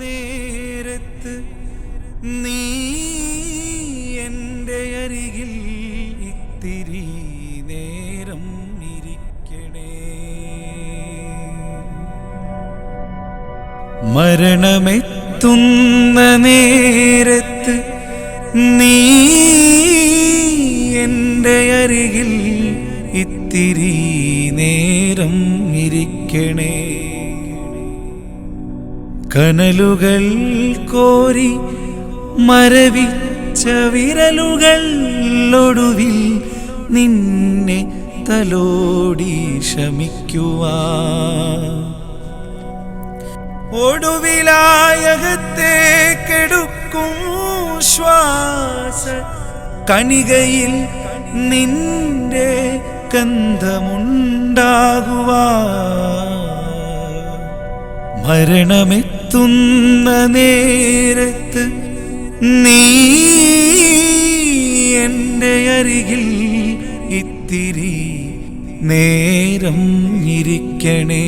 നേരത്ത് നീ എന്റെ അരികിൽ ഇത്തിരി നേരം ഇരിക്കണേ. മരണമെത്തുന്ന നേരത്ത് നീ എന്റെ അരികിൽ ഇത്തിരി നേരം ഇരിക്കണേ. കനലുകൾ കോരി മരവിച്ച വിരലുകൾ ഒടുവിൽ നിന്നെ തലോടി ശമിക്കുവാ ഒടുവിലായകത്തേക്കെടുക്കും ശ്വാസ കണികയിൽ നിന്റെ ഗന്ധമുണ്ടാകുവാ മരണമെത്തുന്ന നേരത്ത് നീ എന്റെ അരികിൽ ഇത്തിരി നേരം ഇരിക്കണേ.